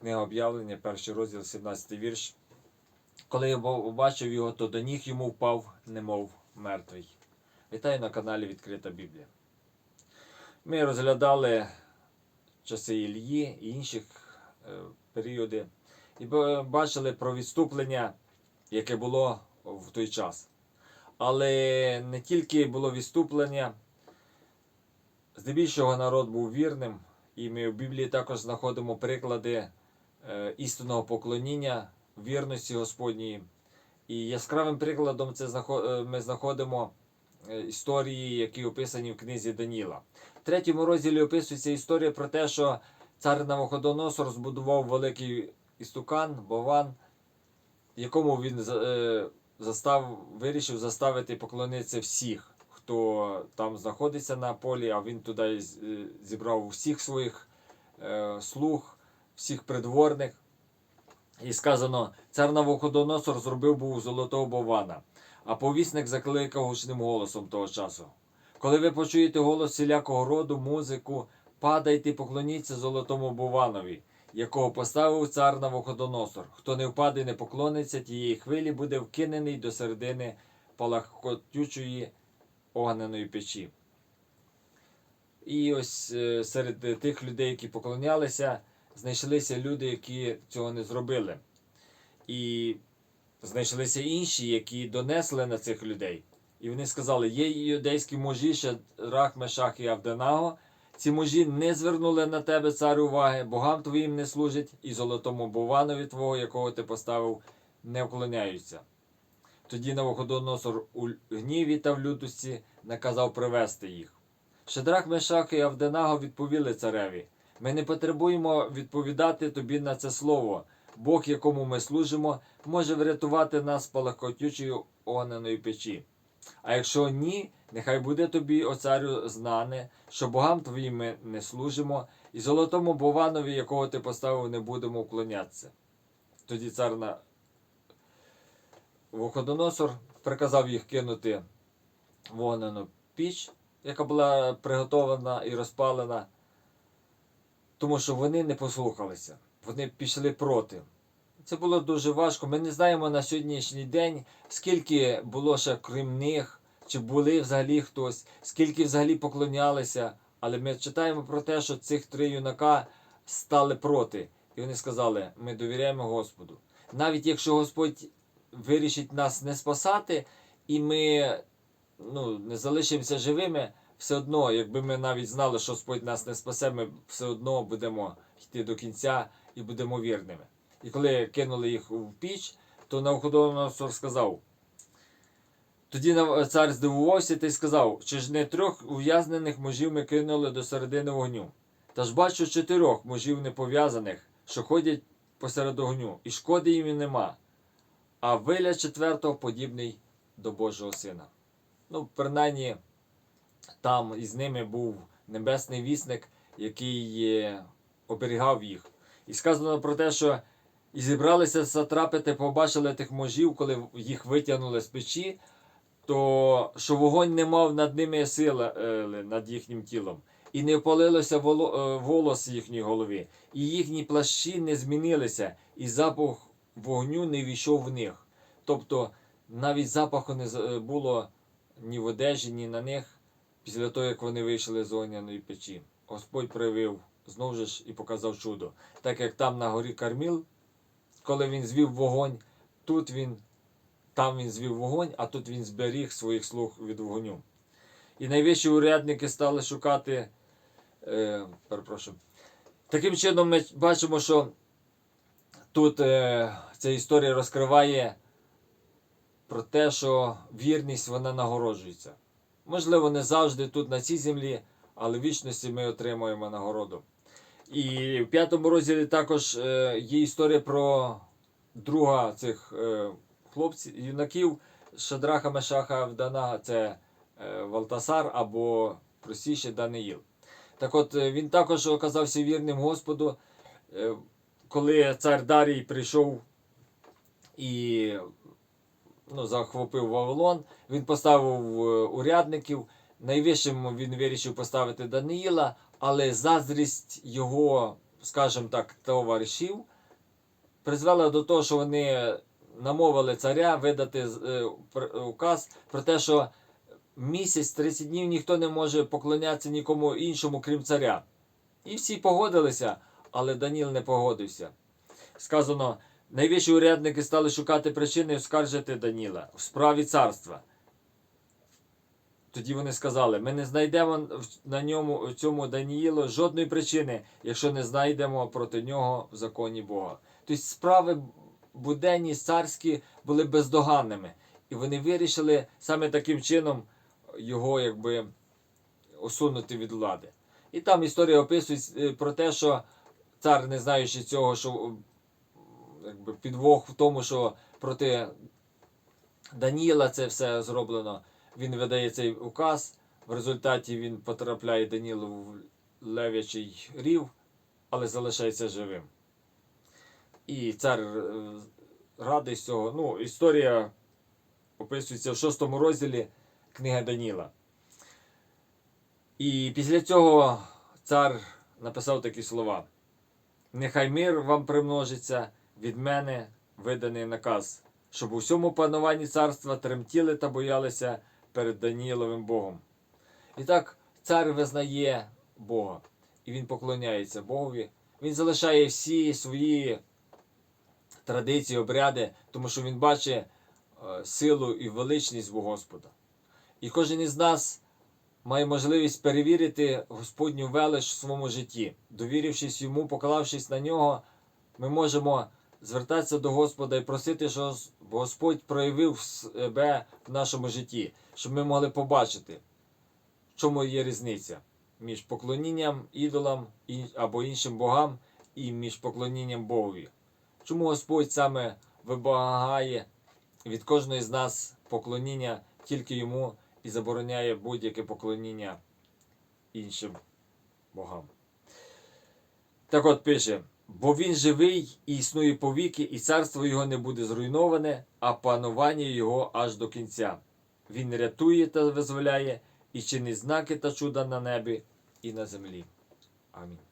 Книга об'явлення, перший розділ, 17 вірш. Коли я побачив його, то до ніг йому впав, немов мертвий. Вітаю на каналі Відкрита Біблія. Ми розглядали часи Ілії і інших е, періоди, і бачили про відступлення, яке було в той час. Але не тільки було відступлення, здебільшого народ був вірним, і ми в Біблії також знаходимо приклади істинного поклоніння, вірності Господньої. І яскравим прикладом це е, ми знаходимо е, історії, які описані в книзі Даніла. В третьому розділі описується історія про те, що цар Навуходоносор збудував великий істукан, бован, якому він е, застав, вирішив заставити поклонитися всіх, хто там знаходиться на полі, а він туди е, зібрав всіх своїх е, слуг, всіх придворних. І сказано, цар Навуходоносор зробив був золотого бована, а повісник закликав гучним голосом того часу. Коли ви почуєте голос всілякого роду, музику, падайте і поклоніться золотому бованові, якого поставив цар Навуходоносор. Хто не впаде і не поклониться тієї хвилі, буде вкинений до середини палахкотючої огненої печі. І ось е, серед тих людей, які поклонялися, знайшлися люди, які цього не зробили. І знайшлися інші, які донесли на цих людей. І вони сказали: є юдейські мужі, Шадрах, Мешах і Авденаго. Ці мужі не звернули на тебе, цар, уваги, богам твоїм не служать, і золотому бованові твого, якого ти поставив, не вклоняються. Тоді Навуходоносор у гніві та в лютості наказав привести їх. Шедрах, Мешах і Авденаго відповіли цареві: Ми не потребуємо відповідати тобі на це слово. Бог, якому ми служимо, може врятувати нас з палахкотючої печі. А якщо ні, нехай буде тобі, о царю, знане, що богам твоїм ми не служимо, і золотому бованові, якого ти поставив, не будемо вклонятися. Тоді цар на Вуходоносор приказав їх кинути вогнену піч, яка була приготовлена і розпалена, тому що вони не послухалися, вони пішли проти. Це було дуже важко. Ми не знаємо на сьогоднішній день, скільки було ще крім них, чи були взагалі хтось, скільки взагалі поклонялися. Але ми читаємо про те, що цих три юнака стали проти. І вони сказали: ми довіряємо Господу. Навіть якщо Господь вирішить нас не спасати, і ми ну, не залишимося живими, все одно, якби ми навіть знали, що Господь нас не спасе, ми все одно будемо йти до кінця і будемо вірними. І коли кинули їх в піч, то Навходоносор сказав. Тоді цар здивувався та й сказав, чи ж не трьох ув'язнених мужів ми кинули до середини вогню. Та ж бачу чотирьох мужів непов'язаних, що ходять посеред огню, і шкоди їм нема. А вигляд четвертого подібний до Божого Сина. Ну, принаймні, там із ними був небесний вісник, який е, оберігав їх. І сказано про те, що і зібралися сатрапити, побачили тих мужів, коли їх витягнули з печі, то що вогонь не мав над ними сили е, над їхнім тілом. І не опалилося е, волос їхній голові, і їхні плащі не змінилися, і запах вогню не війшов в них. Тобто навіть запаху не було ні в одежі, ні на них після того, як вони вийшли з огняної печі. Господь проявив знову ж і показав чудо. Так як там на горі Карміл, коли він звів вогонь, тут він, там він звів вогонь, а тут він зберіг своїх слуг від вогню. І найвищі урядники стали шукати. Е, перепрошую. Таким чином, ми бачимо, що тут е, ця історія розкриває про те, що вірність вона нагороджується. Можливо, не завжди тут на цій землі, але в вічності ми отримуємо нагороду. І в п'ятому розділі також е, є історія про друга цих е, хлопців, юнаків Шадраха Мешаха Авдана, це е, Валтасар або простіше Даниїл. Так от він також оказався вірним Господу, коли цар Дарій прийшов і ну, захопив Вавилон, він поставив е, урядників. Найвищим він вирішив поставити Даниїла, але заздрість його скажімо так, товаришів, призвела до того, що вони намовили царя видати е, указ про те, що місяць 30 днів ніхто не може поклонятися нікому іншому, крім царя. І всі погодилися, але Даніл не погодився. Сказано, найвищі урядники стали шукати причини і оскаржити Даніла в справі царства. Тоді вони сказали: ми не знайдемо на ньому в цьому Даніїлу жодної причини, якщо не знайдемо проти нього в законі Бога. Тобто справи буденні царські були бездоганними, і вони вирішили саме таким чином його якби усунути від влади. І там історія описує е, про те, що цар, не знаючи цього, що якби підвох в тому, що проти Даніла це все зроблено, він видає цей указ. В результаті він потрапляє Данілу в лев'ячий рів, але залишається живим. І цар е, радий з цього. Ну, історія описується в шостому розділі книги Даніла. І після цього цар написав такі слова: Нехай мир вам примножиться від мене виданий наказ, щоб у всьому пануванні царства тремтіли та боялися перед Даніїловим Богом. І так цар визнає Бога, і він поклоняється Богові. Він залишає всі свої традиції, обряди, тому що він бачить е, силу і величність Бога Господа. І кожен із нас має можливість перевірити Господню велич в своєму житті. Довірившись йому, поклавшись на нього, ми можемо звертатися до Господа і просити, щоб Господь проявив себе в нашому житті, щоб ми могли побачити, в чому є різниця між поклонінням ідолам або іншим богам і між поклонінням Богові. Чому Господь саме вимагає від кожної з нас поклоніння тільки йому і забороняє будь-яке поклоніння іншим богам. Так от пише: бо він живий і існує повіки, і царство його не буде зруйноване, а панування його аж до кінця. Він рятує та визволяє і чинить знаки та чуда на небі і на землі. Амінь.